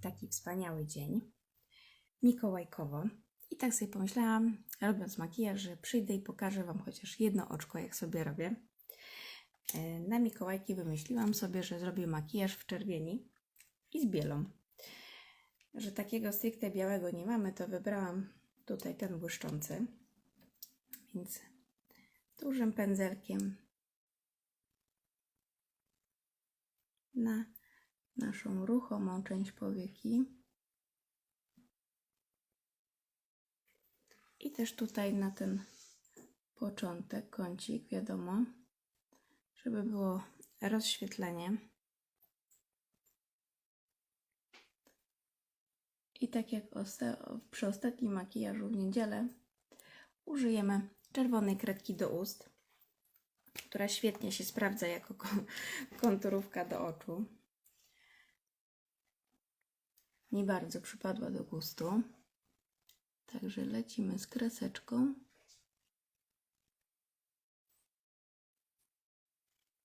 taki wspaniały dzień, mikołajkowo. I tak sobie pomyślałam, robiąc makijaż, że przyjdę i pokażę Wam chociaż jedno oczko, jak sobie robię. E, Na Mikołajki wymyśliłam sobie, że zrobię makijaż w czerwieni i z bielą. Że takiego stricte białego nie mamy, to wybrałam tutaj ten błyszczący. Więc dużym pędzelkiem na naszą ruchomą część powieki. I też tutaj na ten początek, kącik, wiadomo, żeby było rozświetlenie. I tak jak osta- przy ostatnim makijażu w niedzielę, użyjemy czerwonej kredki do ust, która świetnie się sprawdza jako kon- konturówka do oczu. Mi bardzo przypadła do gustu. Także lecimy z kreseczką.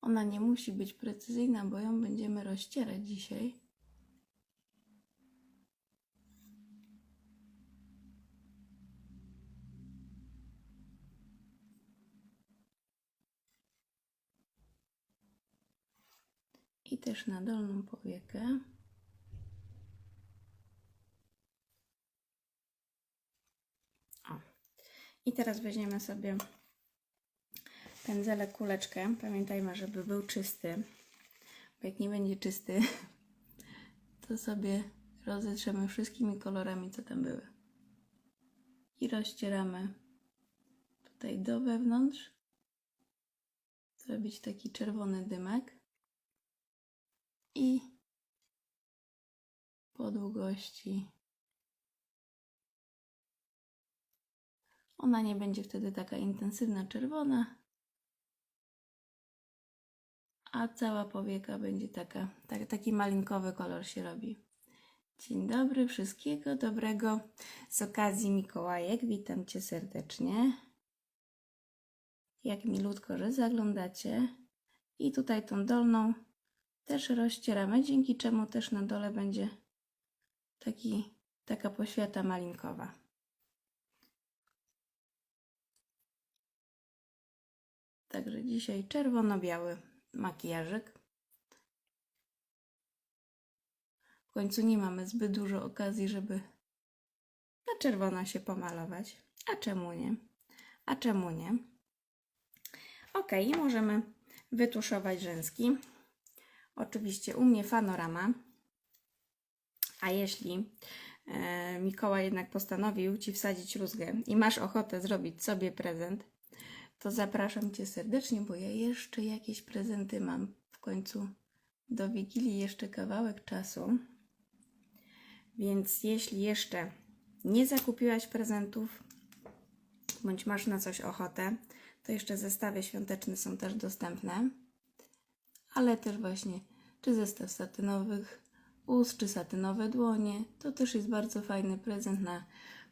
Ona nie musi być precyzyjna, bo ją będziemy rozcierać dzisiaj. I też na dolną powiekę. I teraz weźmiemy sobie pędzelek, kuleczkę. Pamiętajmy, żeby był czysty, bo jak nie będzie czysty, to sobie rozetrzemy wszystkimi kolorami, co tam były. I rozcieramy tutaj do wewnątrz. Zrobić taki czerwony dymek. I po długości Ona nie będzie wtedy taka intensywna czerwona, a cała powieka będzie taka, tak, taki malinkowy kolor się robi. Dzień dobry, wszystkiego dobrego z okazji Mikołajek. Witam Cię serdecznie. Jak milutko, że zaglądacie. I tutaj tą dolną też rozcieramy, dzięki czemu też na dole będzie taki, taka poświata malinkowa. Także dzisiaj czerwono-biały makijażyk. W końcu nie mamy zbyt dużo okazji, żeby na czerwono się pomalować. A czemu nie? A czemu nie? Ok, i możemy wytuszować rzęski. Oczywiście u mnie fanorama. A jeśli e, Mikołaj jednak postanowił Ci wsadzić rózgę i masz ochotę zrobić sobie prezent, to zapraszam Cię serdecznie, bo ja jeszcze jakieś prezenty mam. W końcu do Wigilii jeszcze kawałek czasu. Więc jeśli jeszcze nie zakupiłaś prezentów, bądź masz na coś ochotę, to jeszcze zestawy świąteczne są też dostępne. Ale też właśnie, czy zestaw satynowych ust, czy satynowe dłonie, to też jest bardzo fajny prezent na,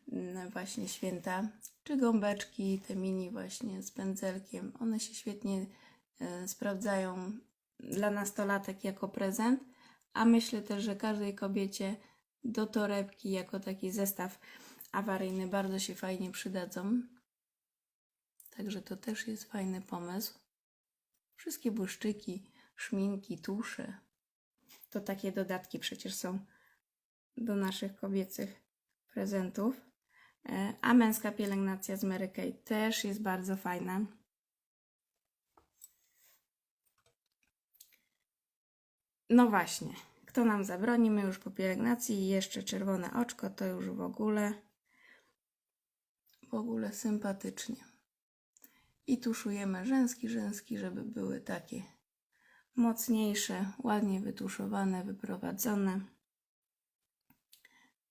na właśnie święta czy gąbeczki, te mini właśnie z pędzelkiem. One się świetnie e, sprawdzają dla nastolatek jako prezent, a myślę też, że każdej kobiecie do torebki jako taki zestaw awaryjny bardzo się fajnie przydadzą. Także to też jest fajny pomysł. Wszystkie błyszczyki, szminki, tusze. To takie dodatki przecież są do naszych kobiecych prezentów. E, A męska pielęgnacja z Mary Kay też jest bardzo fajna. No właśnie, kto nam zabroni? My już po pielęgnacji i jeszcze czerwone oczko to już w ogóle w ogóle sympatycznie. I tuszujemy rzęski, rzęski, żeby były takie mocniejsze, ładnie wytuszowane, wyprowadzone.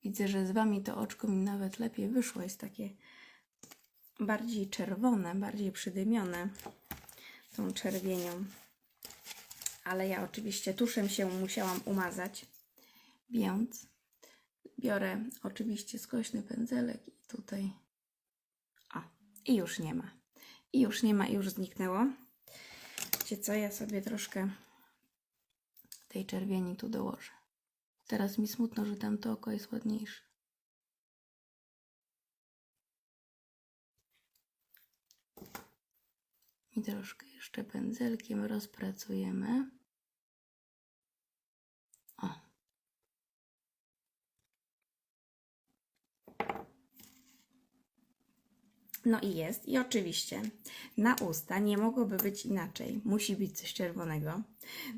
Widzę, że z Wami to oczko mi nawet lepiej wyszło. Jest takie bardziej czerwone, bardziej przydymione tą czerwienią. Ale ja oczywiście tuszem się musiałam umazać, więc biorę oczywiście skośny pędzelek i tutaj. O, i już nie ma. I już nie ma, i już zniknęło. Wiecie co, ja sobie troszkę tej czerwieni tu dołożę. Teraz mi smutno, że tamto oko jest ładniejsze. I troszkę jeszcze pędzelkiem rozpracujemy. O. No i jest. I oczywiście na usta nie mogłoby być inaczej. Musi być coś czerwonego.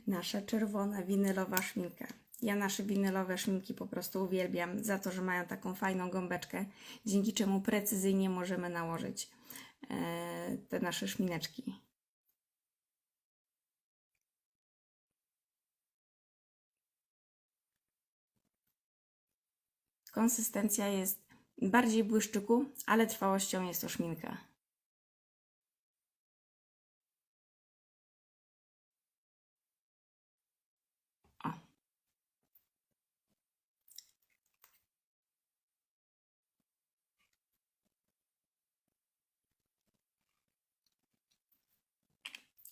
Nasza czerwona winylowa szminka. Ja nasze winylowe szminki po prostu uwielbiam za to, że mają taką fajną gąbeczkę, dzięki czemu precyzyjnie możemy nałożyć e, te nasze szmineczki. Konsystencja jest bardziej błyszczyku, ale trwałością jest to szminka. O.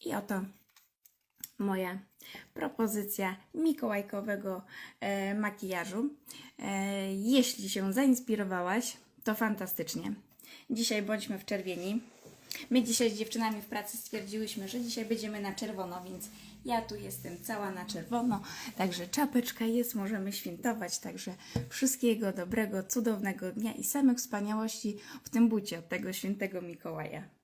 I oto moja propozycja mikołajkowego e, makijażu. E, jeśli się zainspirowałaś, to fantastycznie. Dzisiaj bądźmy w czerwieni. My dzisiaj z dziewczynami w pracy stwierdziłyśmy, że dzisiaj będziemy na czerwono, więc ja tu jestem cała na czerwono, także czapeczka jest, możemy świętować, także wszystkiego dobrego, cudownego dnia i samych wspaniałości w tym bucie od tego świętego Mikołaja.